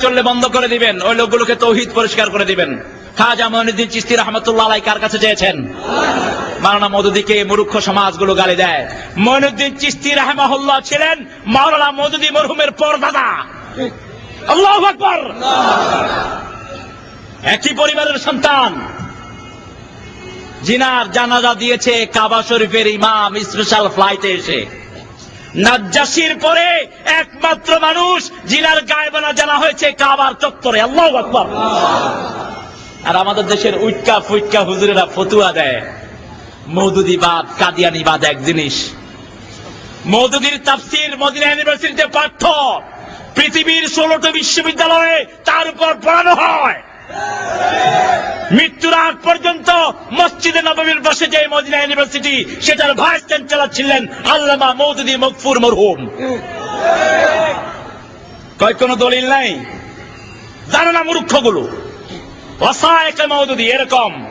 চললে বন্ধ করে দিবেন। ওই লোকগুলোকে তৌহিদ পরিষ্কার করে দিবেন। খাজা মহিনুদ্দিন চিস্তি রহমতুল্লাহ কার কাছে চেয়েছেন? মাওলানা মদুদিকে মূর্খ সমাজগুলো গালি দেয়। মইনুদ্দিন চিস্তি রাহমাহুল্লাহ ছিলেন মাওলানা মদুদি মরহুমের পরদাদা। আল্লাহ আকবর। একই পরিবারের সন্তান। জিনার জানাজা দিয়েছে কাবা শরীফের ইমাম, স্পেশাল ফ্লাইটে এসে। নাজ্জাসির পরে একমাত্র মানুষ জিনার গায়েবানা জানা হয়েছে কাবার চত্বরে। আল্লাহ আকবর। আর আমাদের দেশের উইটকা ফুইটকা হুজুরেরা ফতুয়া দেয়। মৌদুদিবাদ কাদিয়ানিবাদ এক জিনিস। মৌদুদির তাফসির মদিনা ইউনিভার্সিটিতে পাঠ্য। পৃথিবীর ষোলোটি বিশ্ববিদ্যালয়ে তার উপর পড়ানো হয়। মৃত্যুর আগ পর্যন্ত মসজিদে নবমীর পাশে যে মদিনা ইউনিভার্সিটি, সেটার ভাইস চ্যান্সেলর ছিলেন আল্লামা মৌদুদি মকফুর মরহুম। কয় কোনো দলিল নাই? জানো না মূর্খগুলো? অসায়কে মৌদুদি, এরকম।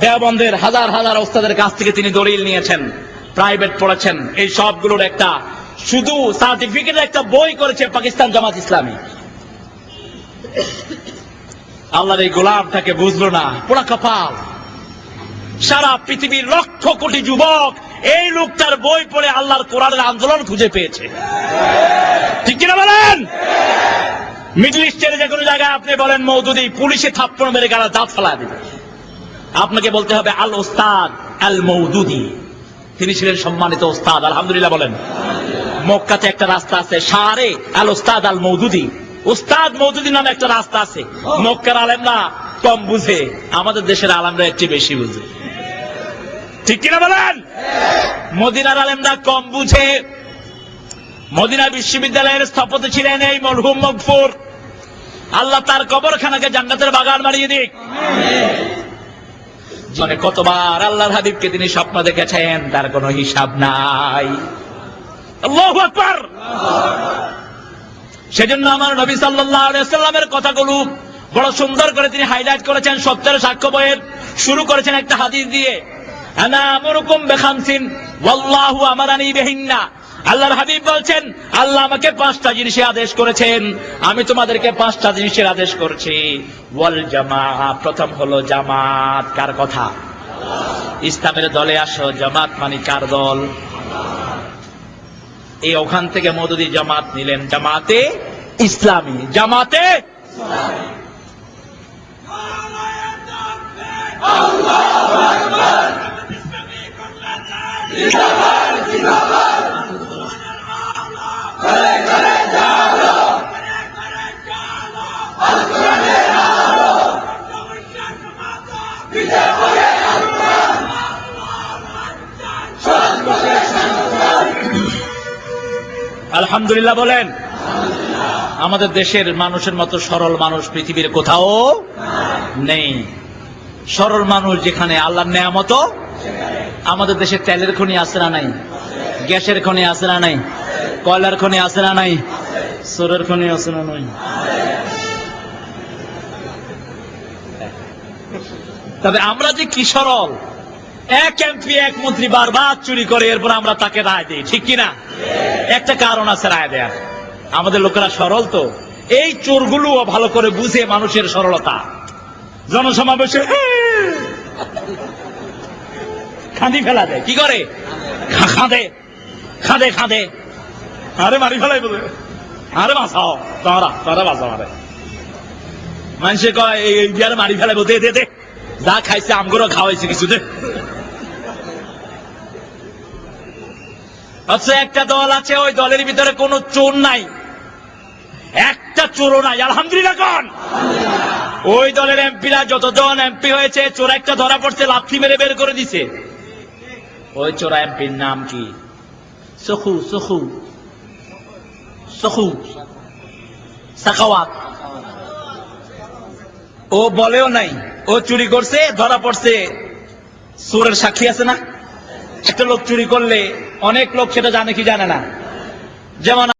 দেওবন্দের হাজার হাজার ওস্তাদের কাছ থেকে তিনি দলিল নিয়েছেন, প্রাইভেট পড়েছেন। এই সবগুলোর একটা, শুধু সার্টিফিকেট একটা বই করেছে পাকিস্তান জামাত ইসলামী। আল্লাহর এই গোলামটাকে বুঝলো না। পোড়া কপাল। সারা পৃথিবীর লক্ষ কোটি যুবক এই লোকটার বই পড়ে আল্লাহর কোরআনের আন্দোলন খুঁজে পেয়েছে। ঠিক কিনা বলেন? মিডল ইস্টের যে কোনো জায়গায় আপনি বলেন, মৌদুদি, পুলিশে থাপ্পড় মেরে গালা দাঁত ফেলা দিবে। আপনাকে বলতে হবে, আল ওস্তাদ আল মৌদুদি। তিনি ছিলেন সম্মানিত ওস্তাদ, আলহামদুলিল্লাহ বলেন। মক্কাতে একটা রাস্তা আছে, সারে আল ওস্তাদ আল মৌদুদি। ওস্তাদ মৌদুদি নামে একটা রাস্তা আছে। মক্কার আলেমরা কম বুঝে আমাদের দেশের আলেমরা একটু বেশি বুঝে। ঠিক কিনা বলেন? মদিনার আলেমরা কম বুঝে। মদিনা বিশ্ববিদ্যালয়ের স্থপতি ছিলেন এই মরহুম মকফুর। আল্লাহ তার কবরখানাকে জান্নাতের বাগান বানিয়ে দিক। জীবনে কতবার আল্লাহর হাবিবকে তিনি স্বপ্ন দেখেছেন তার কোনো হিসাব নাই। আল্লাহু আকবার। সেজন্য আমার নবী সাল্লাল্লাহু আলাইহি সাল্লামের কথাগুলো বড় সুন্দর করে তিনি হাইলাইট করেছেন সত্যের সাক্ষ্য বইয়ের। শুরু করেছেন একটা হাদিস দিয়ে আল্লাহর হাবিব বলছেন, আল্লাহ আমাকে পাঁচটা জিনিসে আদেশ করেছেন, আমি তোমাদেরকে পাঁচটা জিনিসের আদেশ করছি। প্রথম হলো জামাত, কার কথা? ইসলামের দলে আসো, জামাত মানে কার দল? এই ওখান থেকে মদুদি জামাত নিলেন। জামাতে ইসলামী জামাতে আলহামদুলিল্লাহ বলেন। আমাদের দেশের মানুষের মতো সরল মানুষ পৃথিবীর কোথাও নেই। সরল মানুষ যেখানে আল্লাহর নেয়ামত, আমাদের দেশে তেলের খনি আছে না নাই? গ্যাসের খনি আছে না নাই? কয়লার খনি আছে না নাই? সোরের খনি আছে না নাই? তবে আমরা যে কি সরল? এক এমপি, এক মন্ত্রী বারবার চুরি করে, এরপর আমরা তাকে রায় দিই, ঠিক কিনা? একটা কারণ আছে রায় দেয়া আমাদের লোকেরা সরল তো। এই চোরগুলো ভালো করে বুঝে মানুষের সরলতা। জনসমাবেশে খাঁদি ফেলা দেয়। কি করে? খাঁদে। খাঁদে খাঁদে। আরে মারি ফেলাই বলে। আরে বাঁচাও। তোরা তোরা বাঁচাও আরে মানুষে কয়, এই বিয়ারে মারি ফেলাই বলতে দে। যা খাইছে আমগুলো খাওয়াইছে কিছু, দে। অথচ একটা দল আছে, ওই দলের ভিতরে কোনো চোর নাই। একটা চোরও নাই, আলহামদুলিল্লাহ কন। ওই দলের এমপিরা যতজন এমপি হয়েছে, চোর একটা ধরা পড়ছে, লাথি মেরে বের করে দিছে। ওই চোরা এমপির নাম কি? সখু সখু। সখু। সাখাওয়াত। ও বলেও নাই, ও চুরি করছে, ধরা পড়ছে। চোরের সাক্ষী আছে না? একটা লোক চুরি করলে অনেক লোক সেটা জানে কি জানে না। যেমন